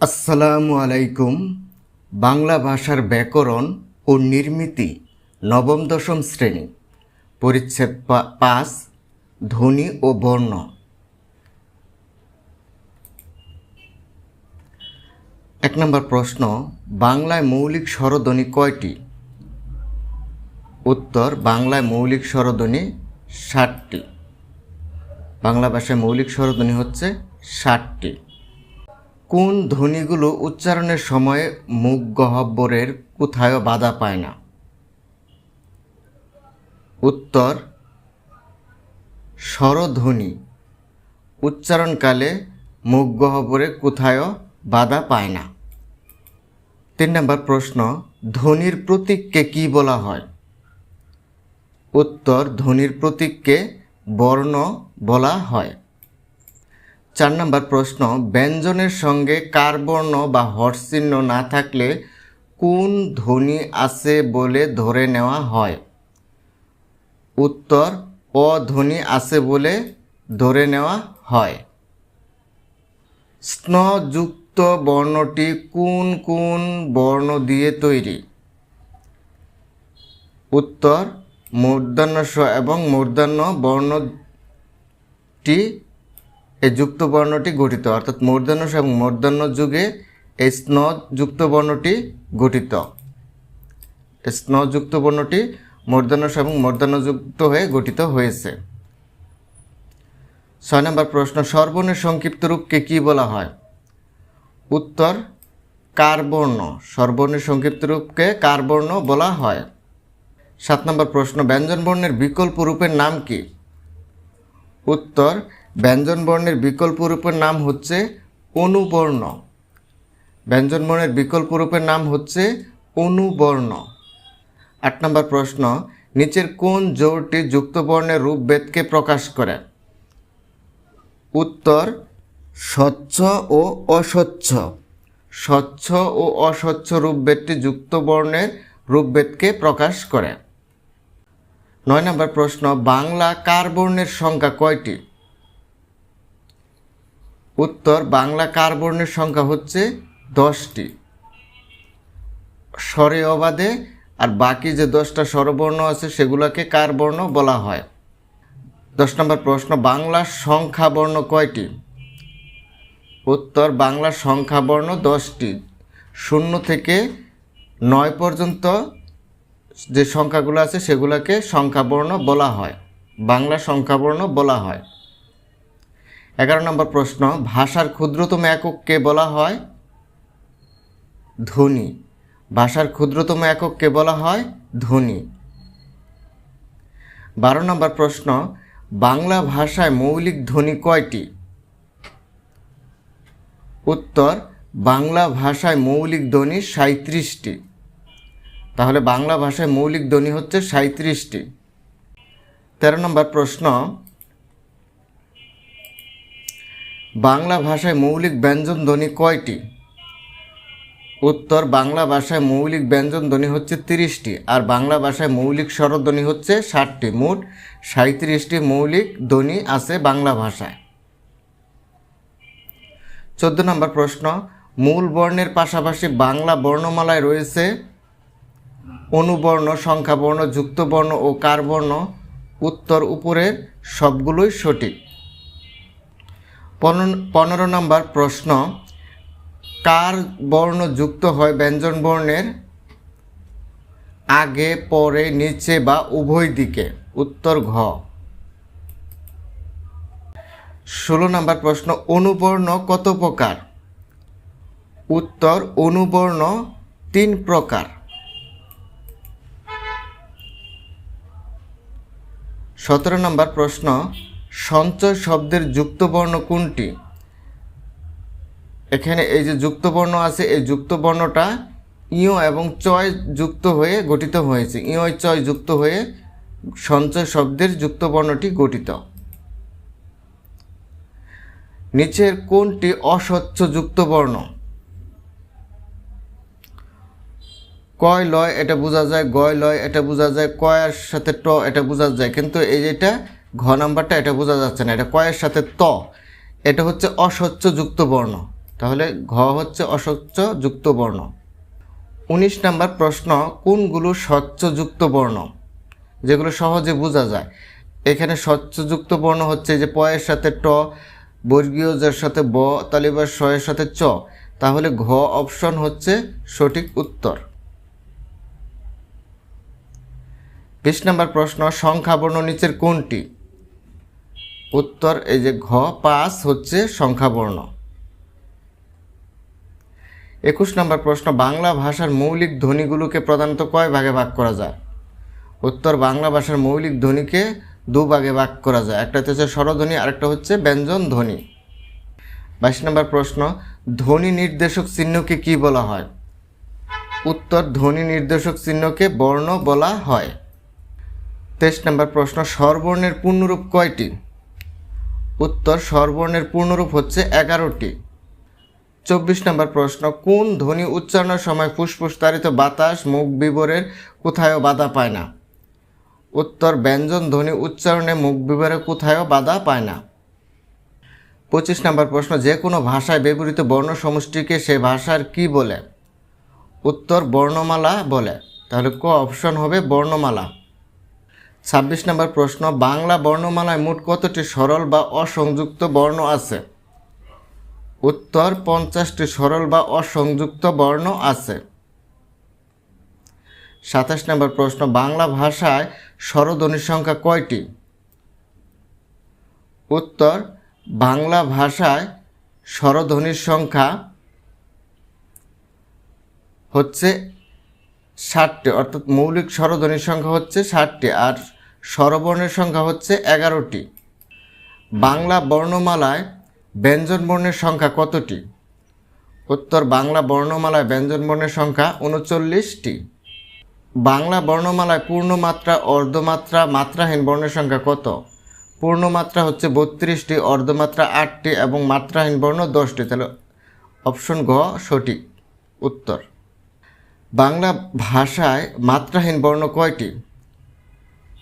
আসসালামু আলাইকুম। বাংলা ভাষার ব্যাকরণ ও নির্মিতি নবম, দশম শ্রেণি। পরিচ্ছেদ পাঁচ, ধ্বনি ও বর্ণ। এক নম্বর প্রশ্ন, বাংলায় মৌলিক স্বরধ্বনি কয়টি? উত্তর, বাংলায় মৌলিক স্বরধ্বনি ষাটটি। বাংলা ভাষায় মৌলিক স্বরধ্বনি হচ্ছে ষাটটি। কোন ধ্বনিগুলো উচ্চারণের সময় মুখ গহ্বরের কোথায়ও বাধা পায় না? উত্তর, স্বরধ্বনি, উচ্চারণকালে মুখ গহ্বরে কোথায়ও বাধা পায় না? তিন নম্বর প্রশ্ন, ধ্বনির প্রতীককে কি বলা হয়? উত্তর, ধ্বনির প্রতীককে বর্ণ বলা হয়। চার নম্বর প্রশ্ন, ব্যঞ্জনের সঙ্গে কার বর্ণ বা হর্ষচিহ্ন না থাকলে কোন ধ্বনি আছে বলে ধরে নেওয়া হয়? উত্তর অধ্বনি আছে বলে ধরে নেওয়া হয়। স্নযুক্ত বর্ণটি কোন কোন বর্ণ দিয়ে তৈরি? উত্তর মূর্ধন্য এবং মূর্ধন্য বর্ণটি এই যুক্ত বর্ণটি গঠিত, অর্থাৎ মূর্ধন্য স এবং মূর্ধন্য যুগে এই স্নযুক্ত বর্ণটি গঠিত। এই স্নযুক্ত বর্ণটি মূর্ধন্য স এবং মূর্ধন্যযুক্ত হয়ে গঠিত হয়েছে। ছয় নম্বর প্রশ্ন সর্বর্ণের সংক্ষিপ্ত রূপকে কী বলা হয়? উত্তর কার বর্ণ সর্বর্ণের সংক্ষিপ্ত রূপকে কার বর্ণ বলা হয়। সাত নম্বর প্রশ্ন ব্যঞ্জন বর্ণের বিকল্প রূপের নাম কি? উত্তর ব্যঞ্জন বর্ণের বিকল্প রূপের নাম হচ্ছে অনুবর্ণ। ব্যঞ্জন বর্ণের বিকল্প রূপের নাম হচ্ছে অনুবর্ণ। আট নম্বর প্রশ্ন, নিচের কোন জোরটি যুক্ত বর্ণের রূপভেদকে প্রকাশ করে? উত্তর, স্বচ্ছ ও অস্বচ্ছ। স্বচ্ছ ও অস্বচ্ছ রূপভেদটি যুক্ত বর্ণের রূপভেদকে প্রকাশ করে। নয় নম্বর প্রশ্ন, বাংলা কার বর্ণের সংখ্যা কয়টি? উত্তর, বাংলা কার বর্ণের সংখ্যা হচ্ছে দশটি। স্বরে অবাধে, আর বাকি যে দশটা স্বরবর্ণ আছে সেগুলোকে কার বর্ণ বলা হয়। দশ নম্বর প্রশ্ন, বাংলার সংখ্যা বর্ণ কয়টি? উত্তর, বাংলার সংখ্যা বর্ণ দশটি। শূন্য থেকে নয় পর্যন্ত যে সংখ্যাগুলো আছে সেগুলোকে সংখ্যাবর্ণ বলা হয়। বাংলা সংখ্যাবর্ণ বলা হয়। এগারো নম্বর প্রশ্ন, ভাষার ক্ষুদ্রতম একককে বলা হয়? ধ্বনি ভাষার ক্ষুদ্রতম একককে বলা হয়? ধ্বনি বারো নম্বর প্রশ্ন, বাংলা ভাষায় মৌলিক ধ্বনি কয়টি? উত্তর, বাংলা ভাষায় মৌলিক ধ্বনি সাঁত্রিশটি তাহলে বাংলা ভাষায় মৌলিক ধ্বনি হচ্ছে সাঁত্রিশটি তেরো নম্বর প্রশ্ন বাংলা ভাষায় মৌলিক ব্যঞ্জন ধ্বনি কয়টি? উত্তর, বাংলা ভাষায় মৌলিক ব্যঞ্জন ধ্বনি হচ্ছে তিরিশটি, আর বাংলা ভাষায় মৌলিক স্বরধ্বনি হচ্ছে ষাটটি। মোট সাঁত্রিশটি মৌলিক ধ্বনি আছে বাংলা ভাষায়। চোদ্দ নম্বর প্রশ্ন, মূল বর্ণের পাশাপাশি বাংলা বর্ণমালায় রয়েছে অনুবর্ণ, সংখ্যাবর্ণ, যুক্তবর্ণ ও কারবর্ণ। উত্তর উপরের সবগুলোই সঠিক। পনেরো- নম্বর প্রশ্ন, কার বর্ণ যুক্ত হয় ব্যঞ্জন বর্ণের? আগে, পরে, নিচে বা উভয় দিকে। উত্তর ঘ। ষোলো নম্বর প্রশ্ন, অনুবর্ণ কত প্রকার? উত্তর, অনুবর্ণ তিন প্রকার। সতেরো নম্বর প্রশ্ন সঞ্চয় শব্দের যুক্তবর্ণ কোনটি? এখানে এই যে যুক্তবর্ণ আছে, এই যুক্তবর্ণটা ইয় এবং চয় যুক্ত হয়ে গঠিত হয়েছে। ইয় চয় যুক্ত হয়ে সঞ্চয় শব্দের যুক্তবর্ণটি গঠিত। নিচের কোনটি অস্বচ্ছ যুক্ত বর্ণ কয়, লয়, এটা বোঝা যায়। গয়, লয়, এটা বোঝা যায়। কয়ের সাথে ট, এটা বোঝা যায়। কিন্তু এই যেটা ঘ নাম্বারটা এটা বোঝা যাচ্ছে না, এটা কয়ের সাথে ত। এটা হচ্ছে অস্বচ্ছ যুক্ত বর্ণ। তাহলে ঘ হচ্ছে অস্বচ্ছ যুক্ত বর্ণ। উনিশ নাম্বার প্রশ্ন, কোনগুলো স্বচ্ছযুক্ত বর্ণ? যেগুলো সহজে বোঝা যায়। এখানে স্বচ্ছযুক্ত বর্ণ হচ্ছে যে পয়ের সাথে ট, বর্গীয় যার সাথে ব তালিবার শয়ের সাথে চ। তাহলে ঘ অপশন হচ্ছে সঠিক উত্তর। বিশ নম্বর প্রশ্ন সংখ্যা বর্ণ নিচের কোনটি? উত্তর, এই যে ঘ, পাঁচ হচ্ছে সংখ্যা বর্ণ একুশ নম্বর প্রশ্ন, বাংলা ভাষার মৌলিক ধ্বনিগুলোকে প্রধানত কয় ভাগে ভাগ করা যায়? উত্তর, বাংলা ভাষার মৌলিক ধ্বনিকে দু ভাগে ভাগ করা যায়। একটা হচ্ছে স্বরধ্বনি, আরেকটা হচ্ছে ব্যঞ্জন ধ্বনি। বাইশ নম্বর প্রশ্ন, ধ্বনি নির্দেশক চিহ্নকে কি বলা হয়? উত্তর, ধ্বনি নির্দেশক চিহ্নকে বর্ণ বলা হয়। তেইশ নম্বর প্রশ্ন, স্বরবর্ণের পূর্ণরূপ কয়টি? উত্তর স্বরবর্ণের পূর্ণরূপ হচ্ছে এগারোটি। চব্বিশ নম্বর প্রশ্ন, কোন ধ্বনি উচ্চারণের সময় ফুসফুস তাড়িত বাতাস, মুখ বিবরের কোথায়ও বাধা পায় না? উত্তর, ব্যঞ্জন ধ্বনি উচ্চারণে মুখ বিবরে কোথায়ও বাধা পায় না। পঁচিশ নম্বর প্রশ্ন, যে কোনো ভাষায় ব্যবহৃত বর্ণ সমষ্টিকে সে ভাষার কি বলে? উত্তর, বর্ণমালা বলে। তাহলে ক অপশন হবে বর্ণমালা। ছাব্বিশ নম্বর প্রশ্ন, বাংলা বর্ণমালায় মোট কতটি সরল বা অসংযুক্ত বর্ণ আছে? উত্তর, পঞ্চাশটি সরল বা অসংযুক্ত বর্ণ আছে। সাতাশ নম্বর প্রশ্ন, বাংলা ভাষায় স্বরধ্বনির সংখ্যা কয়টি? উত্তর, বাংলা ভাষায় স্বরধ্বনির সংখ্যা হচ্ছে ষাটটি, অর্থাৎ মৌলিক স্বরধ্বনির সংখ্যা হচ্ছে ষাটটি, আর স্বরবর্ণের সংখ্যা হচ্ছে এগারোটি। বাংলা বর্ণমালায় ব্যঞ্জন বর্ণের সংখ্যা কতটি? উত্তর, বাংলা বর্ণমালায় ব্যঞ্জন বর্ণের সংখ্যা উনচল্লিশটি। বাংলা বর্ণমালায় পূর্ণমাত্রা, অর্ধমাত্রা, মাত্রাহীন বর্ণের সংখ্যা কত? পূর্ণমাত্রা হচ্ছে বত্রিশটি, অর্ধমাত্রা আটটি এবং মাত্রাহীন বর্ণ দশটি। তাহলে অপশন ঘ সঠিক। উত্তর, বাংলা ভাষায় মাত্রাহীন বর্ণ কয়টি?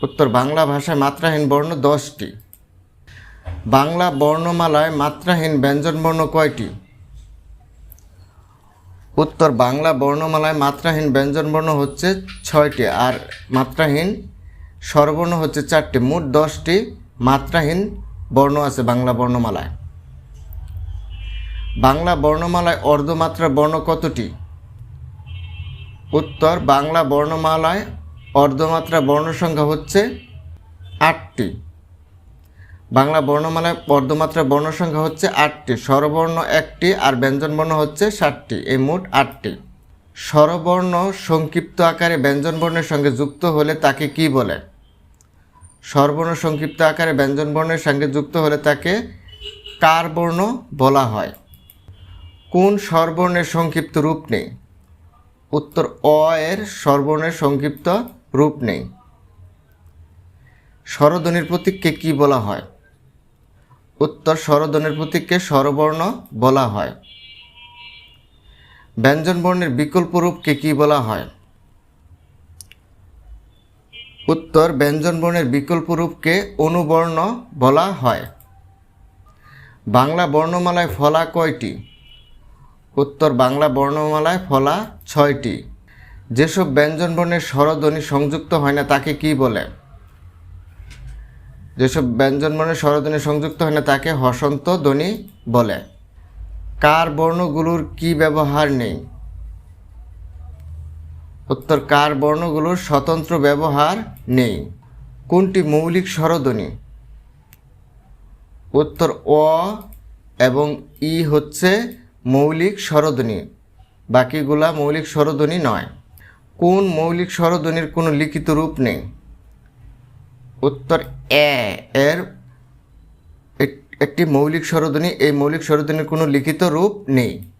উত্তর বাংলা ভাষায় মাত্রাহীন বর্ণ দশটি। বাংলা বর্ণমালায় মাত্রাহীন ব্যঞ্জন বর্ণ কয়টি? উত্তর বাংলা বর্ণমালায় মাত্রাহীন ব্যঞ্জন বর্ণ হচ্ছে ছয়টি আর মাত্রাহীন স্বরবর্ণ হচ্ছে চারটি। মোট দশটি মাত্রাহীন বর্ণ আছে বাংলা বর্ণমালায়। বাংলা বর্ণমালায় অর্ধমাত্রা বর্ণ কতটি? উত্তর বাংলা বর্ণমালায় অর্ধমাত্রা বর্ণ সংখ্যা হচ্ছে আটটি। বাংলা বর্ণমালায় অর্ধমাত্রা বর্ণ সংখ্যা হচ্ছে আটটি, স্বরবর্ণ একটি আর ব্যঞ্জনবর্ণ হচ্ছে ষাটটি এই মোট আটটি। স্বরবর্ণ সংক্ষিপ্ত আকারে ব্যঞ্জনবর্ণের সঙ্গে যুক্ত হলে তাকে কি বলে? স্বরবর্ণ সংক্ষিপ্ত আকারে ব্যঞ্জনবর্ণের সঙ্গে যুক্ত হলে তাকে কার বর্ণ বলা হয়। কোন স্বরবর্ণের সংক্ষিপ্ত রূপ নেই? উত্তর অ এর স্বরবর্ণের সংক্ষিপ্ত রূপ নেই। স্বরধ্বনির প্রতীককে কি বলা হয়? উত্তর স্বরধ্বনির প্রতীককে স্বরবর্ণ বলা হয়। ব্যঞ্জনবর্ণের বিকল্প রূপকে কি বলা হয়? উত্তর ব্যঞ্জনবর্ণের বিকল্প রূপকে অনুবর্ণ বলা হয়। বাংলা বর্ণমালায় ফলা কয়টি? উত্তর বাংলা বর্ণমালায় ফলা ছয়টি। যেসব ব্যঞ্জনবর্ণের স্বরধ্বনি সংযুক্ত হয় না, তাকে কি বলে? যেসব ব্যঞ্জনবর্ণের স্বরধ্বনি সংযুক্ত হয় না, তাকে হসন্ত ধ্বনি বলে। কার বর্ণগুলোর কি ব্যবহার নেই? উত্তর, কার বর্ণগুলোর স্বতন্ত্র ব্যবহার নেই। কোনটি মৌলিক স্বরধ্বনি? উত্তর, অ এবং ই হচ্ছে মৌলিক স্বরধ্বনি, বাকিগুলা মৌলিক স্বরধ্বনি নয়। কোন মৌলিক স্বরধ্বনির কোনো লিখিত রূপ নেই? উত্তর এ এর একটি মৌলিক স্বরধ্বনি, এই মৌলিক স্বরধ্বনির কোনো লিখিত রূপ নেই।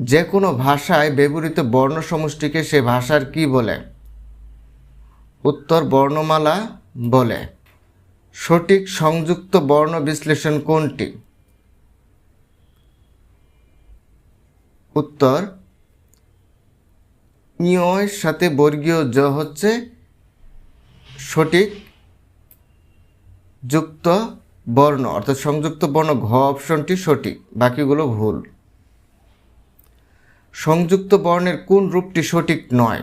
যে কোনো ভাষায় ব্যবহৃত বর্ণ সমষ্টিকে সে ভাষার কি বলে? উত্তর বর্ণমালা বলে। সঠিক সংযুক্ত বর্ণ বিশ্লেষণ কোনটি? উত্তর ইয়ের সাথে বর্গীয় জ হচ্ছে সঠিক যুক্ত বর্ণ, অর্থাৎ সংযুক্ত বর্ণ, ঘ অপশনটি সঠিক, বাকিগুলো ভুল। সংযুক্ত বর্ণের কোন রূপটি সঠিক নয়?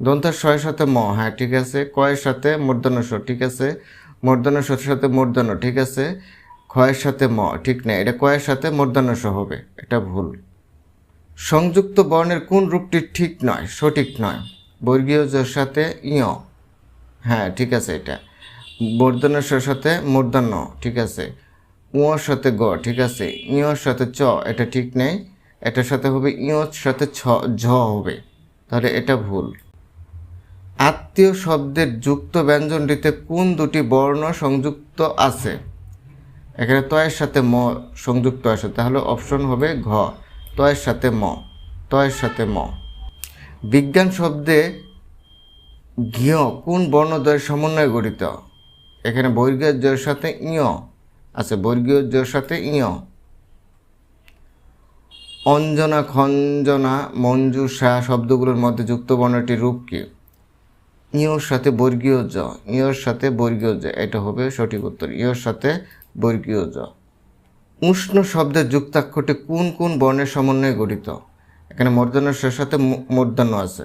দন্তার ছয়ের সাথে ম হ্যাঁ ঠিক আছে। কয়ের সাথে মূর্ধন্য স ঠিক আছে। মূর্ধন্য সর সাথে মূর্ধন্য, ঠিক আছে। ক্ষয়ের সাথে ম, ঠিক নেই। এটা কয়ের সাথে মূর্ধন্য স হবে, এটা ভুল। সংযুক্ত বর্ণের কোন রূপটি ঠিক নয়, সঠিক নয়? বর্গীয় জের সাথে ইয় হ্যাঁ ঠিক আছে এটা। মূর্ধন্য সর সাথে মূর্ধন্য, ঠিক আছে। উঁর সাথে গ, ঠিক আছে। ইয়র সাথে চ, এটা ঠিক নেই। এটার সাথে হবে ইয়র সাথে ছ, ঝ হবে। তাহলে এটা ভুল। আত্মীয় শব্দের যুক্ত ব্যঞ্জনটিতে কোন দুটি বর্ণ সংযুক্ত আছে? এখানে তয়ের সাথে ম সংযুক্ত আছে, তাহলে অপশন হবে ঘ। তয়ের সাথে ম তয়ের সাথে ম। বিজ্ঞান শব্দে ঘিয় কোন বর্ণদ্বয়ের সমন্বয়ে গঠিত? এখানে বর্গীয় জয়ের সাথে ইয় আছে বর্গীয় জয়ের সাথে ইয় অঞ্জনা, খঞ্জনা, মঞ্জুষা শব্দগুলোর মধ্যে যুক্ত বর্ণটির রূপ কি? ইয়র সাথে বর্গীয় জ ইয়র সাথে বর্গীয় জ, এটা হবে সঠিক উত্তর। ইয়র সাথে বর্গীয় জ। উষ্ণ শব্দের যুক্তাক্ষরটি কোন কোন বর্ণের সমন্বয়ে গঠিত? এখানে মর্দান্যের সাথে মূ- মূর্ধন্য আছে।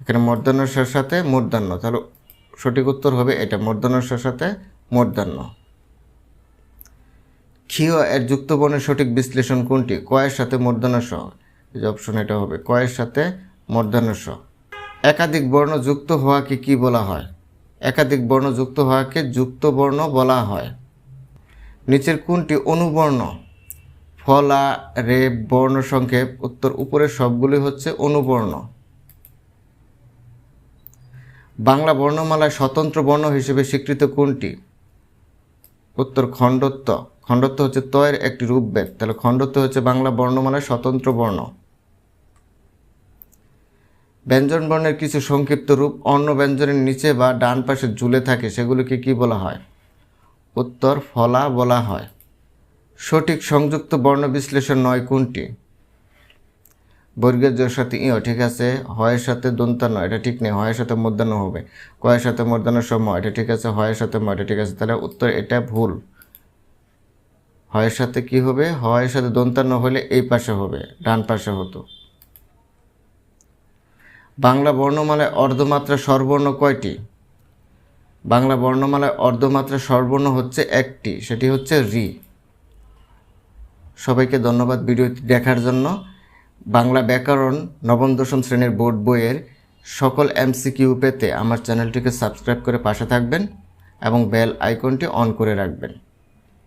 এখানে মর্দান্যের সাথে মূর্ধন্য তাহলে সঠিক উত্তর হবে এটা মর্দান্যের সাথে মূর্ধন্য ক্ষীয় এর যুক্ত বর্ণের সঠিক বিশ্লেষণ কোনটি? কয়ের সাথে মূর্ধন্য স এই যে অপশন এটা হবে, কয়ের সাথে মূর্ধন্য স একাধিক বর্ণ যুক্ত হওয়াকে কি বলা হয়? একাধিক বর্ণ যুক্ত হওয়াকে যুক্ত বর্ণ বলা হয়। নিচের কোনটি অনুবর্ণ? ফলা রে, বর্ণ, সংক্ষেপ। উত্তর উপরের সবগুলি হচ্ছে অনুবর্ণ। বাংলা বর্ণমালায় স্বতন্ত্র বর্ণ হিসেবে স্বীকৃত কোনটি? উত্তর খণ্ডত্ব। খণ্ডত্ব হচ্ছে তয়ের একটি রূপভেদ তাহলে খণ্ডত্ব হচ্ছে বাংলা বর্ণমালায় স্বতন্ত্র বর্ণ। ব্যঞ্জন বর্ণের কিছু সংক্ষিপ্ত রূপ অন্য ব্যঞ্জনের নিচে বা ডান পাশে ঝুলে থাকে, সেগুলোকে কি বলা হয়? উত্তর ফলা বলা হয়। সঠিক সংযুক্ত বর্ণ বিশ্লেষণ নয় কোনটি? বর্গের জোর সাথে ইয়, ঠিক আছে? হয়ের সাথে দন্তান্ন এটা ঠিক নেই। হয়ের সাথে মধ্যাহ্ন হবে। কয়ের সাথে মধ্যাহ্ন সময় এটা ঠিক আছে। হয়ের সাথে ম, এটা ঠিক আছে। তাহলে উত্তর এটা ভুল। হয়ের সাথে কি হবে? হয়ের সাথে দন্তান্ন হলে এই পাশে হবে, ডান পাশে হতো। বাংলা বর্ণমালায় অর্ধমাত্রা স্বরবর্ণ কয়টি? বাংলা বর্ণমালায় অর্ধমাত্রা স্বরবর্ণ হচ্ছে একটি, সেটি হচ্ছে রি। সবাইকে ধন্যবাদ ভিডিওটি দেখার জন্য। বাংলা ব্যাকরণ নবম, দশম শ্রেণির বোর্ড বইয়ের সকল এমসিকিউ পেতে আমার চ্যানেলটিকে সাবস্ক্রাইব করে পাশে থাকবেন এবং বেল আইকনটি অন করে রাখবেন।